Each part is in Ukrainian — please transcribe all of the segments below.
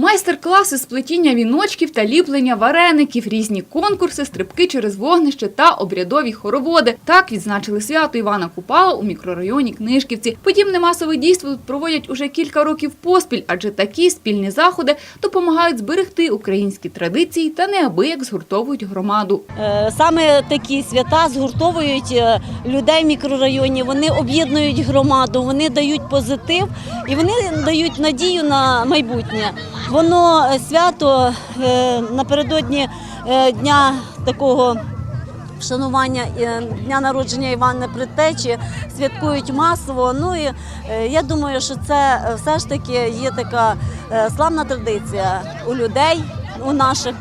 Майстер-класи з плетіння віночків та ліплення вареників, різні конкурси, стрибки через вогнище та обрядові хороводи. Так відзначили свято Івана Купала у мікрорайоні Книжківці. Подібне масове дійство тут проводять уже кілька років поспіль, адже такі спільні заходи допомагають зберегти українські традиції та неабияк згуртовують громаду. Е, Саме такі свята згуртовують е, людей в мікрорайоні, вони об'єднують громаду, вони дають позитив і вони дають надію на майбутнє. Воно е, свято е, напередодні е, дня такого. Вшанування дня народження Івана Предтечі святкують масово. Ну і я думаю, що це все ж таки є така славна традиція у людей, у наших,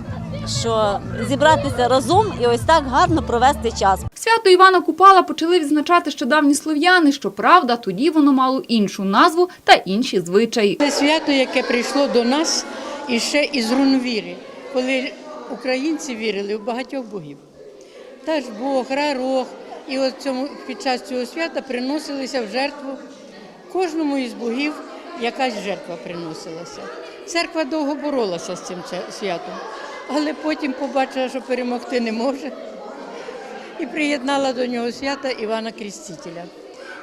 що зібратися разом і ось так гарно провести час. Свято Івана Купала почали відзначати ще давні слов'яни. Щоправда, тоді воно мало іншу назву та інші звичаї. Це свято, яке прийшло до нас іще із рунвіри, коли українці вірили в багатьох богів. Та ж Бог, Рарох. І от цьому, під час цього свята приносилися в жертву кожному із богів якась жертва приносилася. Церква довго боролася з цим святом, але потім побачила, що перемогти не може, і приєднала до нього свята Івана Крістителя.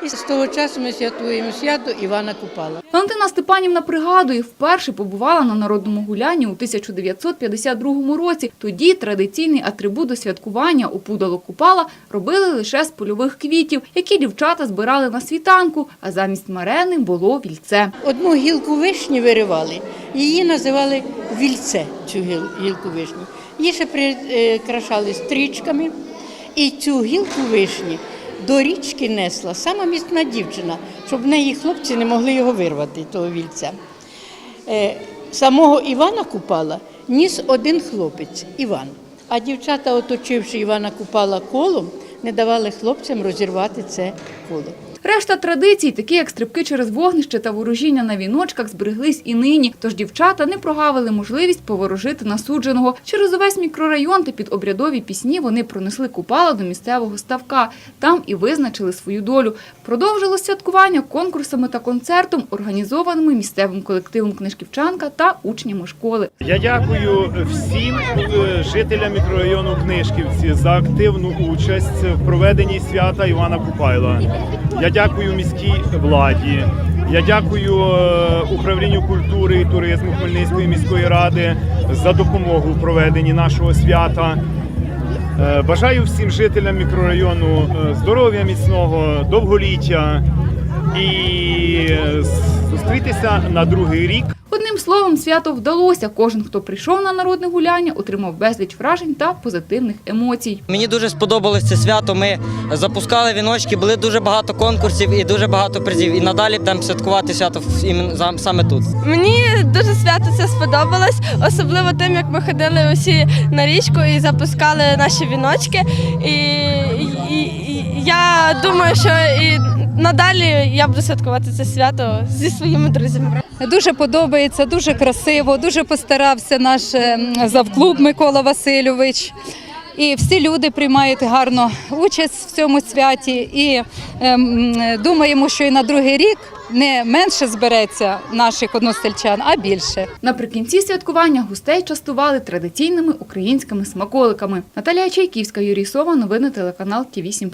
І з того часу ми святуємо свято Івана Купала. Валентина Степанівна пригадує, вперше побувала на народному гулянні у 1952 році. Тоді традиційний атрибут до святкування у пудало Купала робили лише з польових квітів, які дівчата збирали на світанку, а замість марени було вільце. Одну гілку вишні виривали, її називали вільце, цю гіл- гілку вишні. Її ще прикрашали стрічками, і цю гілку вишні до річки несла сама міцна дівчина, щоб в неї хлопці не могли його вирвати, того вільця. Е, Самого Івана Купала ніс один хлопець Іван. А дівчата, оточивши Івана Купала колом, не давали хлопцям розірвати це коло. Решта традицій, такі як стрибки через вогнище та ворожіння на віночках, збереглись і нині. Тож дівчата не прогавили можливість поворожити насудженого. Через увесь мікрорайон та під обрядові пісні вони пронесли купала до місцевого ставка. Там і визначили свою долю. Продовжилось святкування конкурсами та концертом, організованими місцевим колективом Книжківчанка та учнями школи. Я дякую всім е, жителям мікрорайону Книжківці за активну участь в проведенні свята Івана Купайла. Я дякую міській владі. Я дякую е, управлінню культури і туризму Хмельницької міської ради за допомогу в проведенні нашого свята. Е, Бажаю всім жителям мікрорайону е, здоров'я міцного, довголіття і зустрітися на другий рік словом, свято вдалося. Кожен, хто прийшов на народне гуляння, отримав безліч вражень та позитивних емоцій. Мені дуже сподобалось це свято. Ми запускали віночки, були дуже багато конкурсів і дуже багато призів. І надалі будемо святкувати свято саме тут. Мені дуже свято це сподобалось, особливо тим, як ми ходили усі на річку і запускали наші віночки. І, і, і я думаю, що і надалі я буду святкувати це свято зі своїми друзями. Дуже подобається, дуже красиво, дуже постарався наш ем, завклуб Микола Васильович. І всі люди приймають гарно участь в цьому святі. І ем, думаємо, що і на другий рік не менше збереться наших одностельчан, а більше. Наприкінці святкування гостей частували традиційними українськими смаколиками. Наталія Чайківська, Юрій Сова, новини телеканал Ті 8